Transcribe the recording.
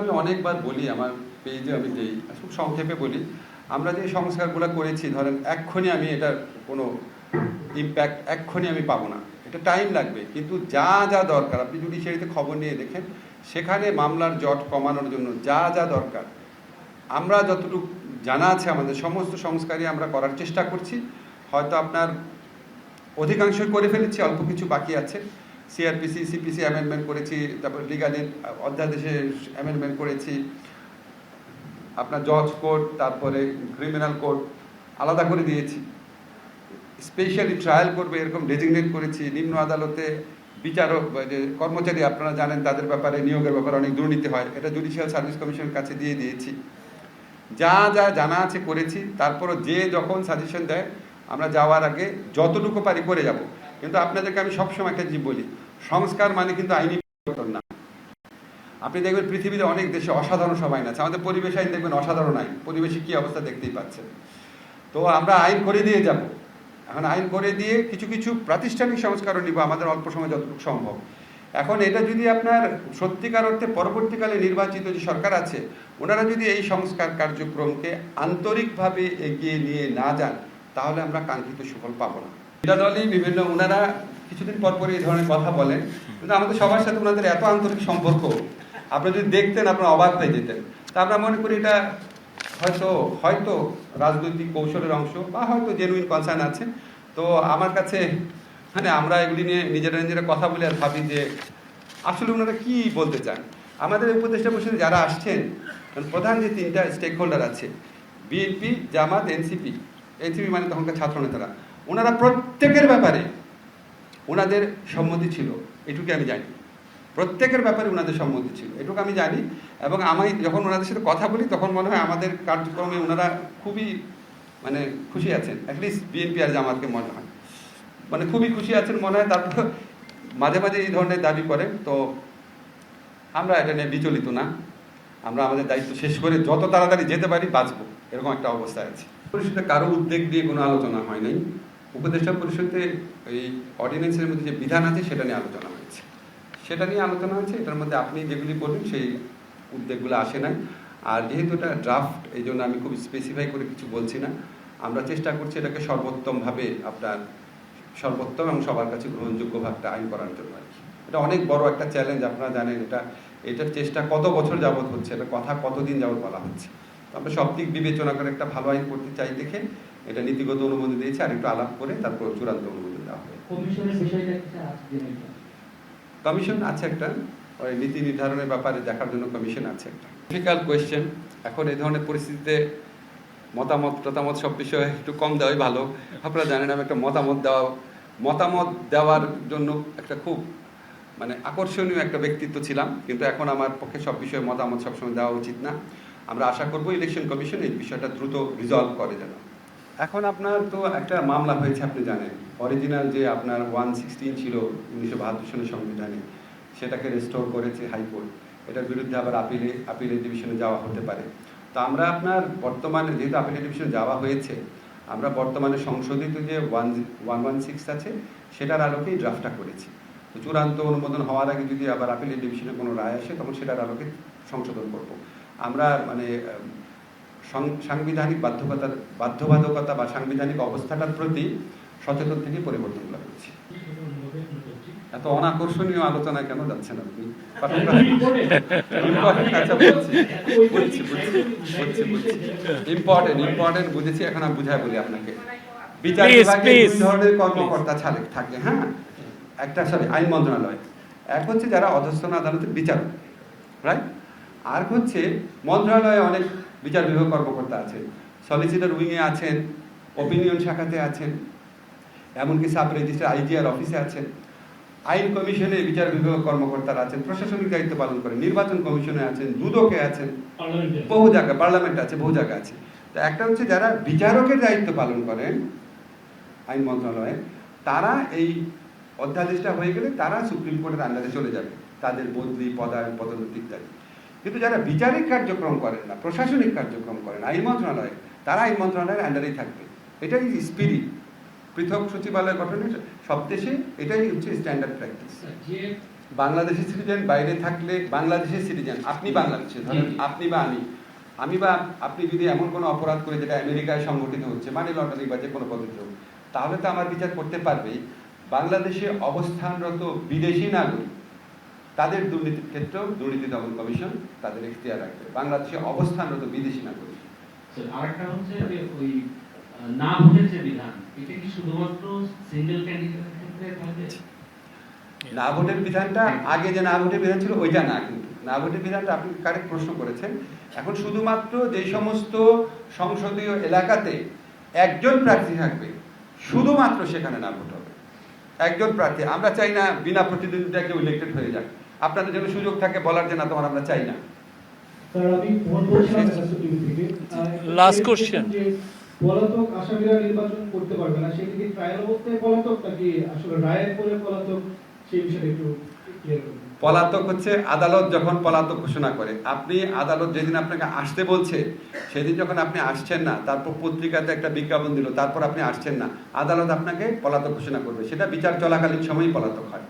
আমি অনেকবার বলি, আমার পেজে আমি দেই খুব সংক্ষেপে বলি, আমরা যে সংস্কারগুলো করেছি, ধরেন এক্ষুনি আমি এটার কোনো ইম্প্যাক্ট এক্ষুনি আমি পাবো না। এটা টাইম লাগবে, কিন্তু যা যা দরকার, আপনি জুডিশিয়ারিতে খবর নিয়ে দেখেন, সেখানে মামলার জট কমানোর জন্য যা যা দরকার, আমরা যতটুকু জানা আছে, আমাদের সমস্ত সংস্কারই আমরা করার চেষ্টা করছি। হয়তো আপনার অধিকাংশই করে ফেলেছি, অল্প কিছু বাকি আছে। সিআরপিসি সিপিসি অ্যামেন্ডমেন্ট করেছি, তারপর লিগালের অধ্যাদেশে অ্যামেন্ডমেন্ট করেছি। আপনার জজ কোর্ট তারপরে ক্রিমিনাল কোর্ট আলাদা করে দিয়েছি। স্পেশালি ট্রায়াল করবে এরকম ডেজিগনেট করেছি। নিম্ন আদালতে বিচারক যে কর্মচারী আপনারা জানেন, তাদের ব্যাপারে, নিয়োগের ব্যাপারে অনেক দুর্নীতি হয়। এটা জুডিশিয়াল সার্ভিস কমিশনের কাছে দিয়ে দিয়েছি। যা যা জানা আছে করেছি। তারপরও যে যখন সাজেশন দেয়, আমরা যাওয়ার আগে যতটুকু পারি করে যাব। কিন্তু আপনাদেরকে আমি সবসময় একটা জিনিস বলি, সংস্কার মানে কিন্তু আইনি পরিবর্তন না। আপনি দেখবেন পৃথিবীতে অনেক দেশে অসাধারণ সব আইন আছে। আমাদের পরিবেশ আইন দেখবেন অসাধারণ আইন। পরিবেশে কি অবস্থা দেখতেই পাচ্ছেন। তো আমরা আইন করে দিয়ে যাব। এখন আইন করে দিয়ে কিছু কিছু প্রাতিষ্ঠানিক সংস্কারও নিব, আমাদের অল্প সময় যতটুকু সম্ভব। এখন এটা যদি আপনার সত্যিকার অর্থে পরবর্তীকালে নির্বাচিত যে সরকার আছে, ওনারা যদি এই সংস্কার কার্যক্রমকে আন্তরিকভাবে এগিয়ে নিয়ে না যান, তাহলে আমরা কাঙ্ক্ষিত সুফল পাবো না। বিরোধী দলই বিভিন্ন ওনারা কিছুদিন পর পর এই ধরনের কথা বলেন। কিন্তু আমাদের সবার সাথে ওনাদের এত আন্তরিক সম্পর্ক, আপনি যদি দেখতেন, আপনার অবাক হয়ে যেতেন। তা আমরা মনে করি এটা হয়তো হয়তো রাজনৈতিক কৌশলের অংশ বা হয়তো জেনুইন কনসার্ন আছে। তো আমার কাছে মানে আমরা এগুলি নিয়ে নিজেরা নিজেরা কথা বলে আর ভাবি যে, আসলে ওনারা কি বলতে চান? আমাদের উপদেষ্টা পরিষদে যারা আসছেন প্রধান যে তিনটা স্টেক হোল্ডার আছে, বিএনপি, জামাত, এনসিপি এনসিপি মানে তখনকার ছাত্র নেতারা। ওনারা প্রত্যেকের ব্যাপারে ওনাদের সম্মতি ছিল, এটুকু আমি জানি। প্রত্যেকের ব্যাপারে ওনাদের সম্মতি ছিল, এটুকু আমি জানি। এবং আমি যখন ওনাদের সাথে কথা বলি, তখন মনে হয় আমাদের কার্যক্রমে ওনারা খুবই মানে খুশি আছেন। অ্যাটলিস্ট বিএনপি আর জামাতকে মনে হয়। মানে খুবই খুশি আছেন মনে হয়, তারপর মাঝে মাঝে এই ধরনের দাবি করেন। তো আমরা এটা নিয়ে বিচলিত না। আমরা আমাদের দায়িত্ব শেষ করে যত তাড়াতাড়ি যেতে পারি বাঁচবো, এরকম একটা অবস্থায় আছে। পরিষদে কারও উদ্যোগ দিয়ে কোনো আলোচনা হয় নাই। উপদেষ্টা পরিষদে এই অর্ডিন্যান্সের মধ্যে যে বিধান আছে, সেটা নিয়ে আলোচনা হয়েছে। সেটা নিয়ে আলোচনা হয়েছে, এটার মধ্যে আপনি যেগুলি বলবেন সেই উদ্যোগগুলো আসে নাই। আর যেহেতু এটা ড্রাফট এই জন্য আমি খুব স্পেসিফাই করে কিছু বলছি না। আমরা চেষ্টা করছি এটাকে সর্বোত্তমভাবে আপনার, সর্বোত্তম এবং সবার কাছে গ্রহণযোগ্যভাবে একটা আইন করার জন্য আর কি। এটা অনেক বড় একটা চ্যালেঞ্জ আপনারা জানেন এটা, এটার চেষ্টা কত বছর যাবত হচ্ছে, এটা কথা কতদিন যাবত বলা হচ্ছে। আমরা সব দিক বিবেচনা করে একটা ভালো আইন করতে চাই দেখে এটা নীতিগত অনুমোদন দিয়েছে আর একটু আলাপ করে তারপর চূড়ান্ত অনুমোদন দেওয়া হবে। কমিশন আছে একটা ওই নীতি নির্ধারণের ব্যাপারে দেখার জন্য কমিশন আছে একটা। ডিফিকাল্ট কোয়েশ্চেন এখন এই ধরনের পরিস্থিতিতে মতামত টতামত সব বিষয়ে একটু কম দেওয়াই ভালো। আপনারা জানেন আমি একটা মতামত দেওয়া মতামত দেওয়ার জন্য একটা খুব মানে আকর্ষণীয় একটা ব্যক্তিত্ব ছিলাম। কিন্তু এখন আমার পক্ষে সব বিষয়ে মতামত সবসময় দেওয়া উচিত না। আমরা আশা করব ইলেকশন কমিশন এই বিষয়টা দ্রুত রিজলভ করে যেন। এখন আপনার তো একটা মামলা হয়েছে, আপনি জানেন। অরিজিনাল যে আপনার ওয়ান সিক্সটিন ছিল উনিশশো বাহাত্তর সালের সংবিধানে, সেটাকে রেস্টোর করেছে হাইকোর্ট। এটার বিরুদ্ধে আবার আপিলে আপিলের ডিভিশনে যাওয়া হতে পারে। তো আমরা আপনার বর্তমানে যেহেতু আপিলের ডিভিশনে যাওয়া হয়েছে, আমরা বর্তমানে সংশোধিত যে ওয়ান ওয়ান ওয়ান সিক্স আছে, সেটার আলোকেই ড্রাফটটা করেছি। তো চূড়ান্ত অনুমোদন হওয়ার আগে যদি আবার আপিলের ডিভিশনে কোনো রায় আসে, তখন সেটার আলোকে সংশোধন করব। আমরা মানে সাংবিধানিক বাধ্যকতার বাধ্যবাধকতা বা সাংবিধানিক অবস্থাটার প্রতি সচেতন থেকে পরিবর্তনগুলো করছি এত অনাকর্ষণীয় আলোচনায় কেন যাচ্ছেন আপনি। Important, important বুঝেছি, এখন আমি বুঝাই বলি আপনাকে। বিচার বিভাগে দুই ধরনের কর্মকর্তা ছাড়ে- থাকে, হ্যাঁ? একটা সরি আইন মন্ত্রণালয় এক হচ্ছে যারা অধস্থন আদালতের বিচারক রাইট আর হচ্ছে মন্ত্রণালয়ে অনেক বিচার বিভাগ কর্মকর্তা আছেন সলিসিটর উইংয়ে আছেন ওপিনিয়ন শাখাতে আছেন এমনকি সাব রেজিস্ট্রার আইজিআর অফিসে আছেন। আইন কমিশনে বিচার বিভাগ কর্মকর্তারা আছেন প্রশাসনিক দায়িত্ব পালন করেন নির্বাচন কমিশনে আছেন দুদকে আছেন বহু জায়গায় পার্লামেন্ট আছে বহু জায়গা আছে। তো একটা হচ্ছে যারা বিচারকের দায়িত্ব পালন করেন আইন মন্ত্রণালয়ে তারা এই অধ্যাদেশটা হয়ে গেলে তারা সুপ্রিম কোর্টের আন্ডারে চলে যাবে তাদের বদলি পদায়ন পদোন্নতি ইত্যাদি। কিন্তু যারা বিচারিক কার্যক্রম করেন না প্রশাসনিক কার্যক্রম করেন আইন মন্ত্রণালয়ে তারা আইন মন্ত্রণালয়ের আন্ডারেই থাকবে। এটাই স্পিরিট পৃথক সচিবালয় গঠনের সব দেশে এটাই হচ্ছে স্ট্যান্ডার্ড প্র্যাকটিস স্যার, যে বাংলাদেশি সিটিজেন বাইরে থাকলে বাংলাদেশের সিটিজেন আপনি বাংলাদেশে ধরেন। আপনি বা আমি। আমি বা আপনি যদি এমন কোনো অপরাধ করে যেটা আমেরিকায় সংগঠিত হচ্ছে মানি লন্ডারিং বা যে কোনো পদ্ধতি হোক তাহলে তো আমার বিচার করতে পারবেই। বাংলাদেশে অবস্থানরত বিদেশি নাগরিক তাদের দুর্নীতির ক্ষেত্রেও দুর্নীতি দমন কমিশন তাদের এখতিয়ার রাখবে বাংলাদেশে অবস্থানরত বিদেশি নাগরিক। আরেকটা হচ্ছে ওই না ভোটের যে বিধান এটা কি শুধুমাত্র সিঙ্গেল ক্যান্ডিডেটের ক্ষেত্রে থাকবে না ভোটের বিধানটা আগে যে না ভোটের বিধান ছিল ওইটা না কিন্তু। না ভোটের বিধানটা আপনি কারেক্ট প্রশ্ন করেছেন। এখন শুধুমাত্র যে সমস্ত সংসদীয় এলাকাতে একজন প্রার্থী থাকবে শুধুমাত্র সেখানে না ভোট হবে। একজন প্রার্থী আমরা চাই না বিনা প্রতিদ্বন্দ্বিতা কেউ ইলেক্টেড হয়ে যাক। আপনাদের জন্য সুযোগ থাকে বলার যে না তোমার আমরা চাই না। question. যে পলাতক আসামিরা নির্বাচন করতে পারবে না। সেটা কি ট্রায়াল অবস্থায় পলাতক নাকি আসলে রায়ের পরে পলাতক? সেই বিষয়টা একটু পলাতক হচ্ছে আদালত যখন পলাতক ঘোষণা করে আপনি আদালত যেদিন আপনাকে আসতে বলছে সেদিন যখন আপনি আসছেন না তারপর পত্রিকাতে একটা বিজ্ঞাপন দিল তারপর আপনি আসছেন না আদালত আপনাকে পলাতক ঘোষণা করবে। সেটা বিচার চলাকালীন সময়ই পলাতক হয়।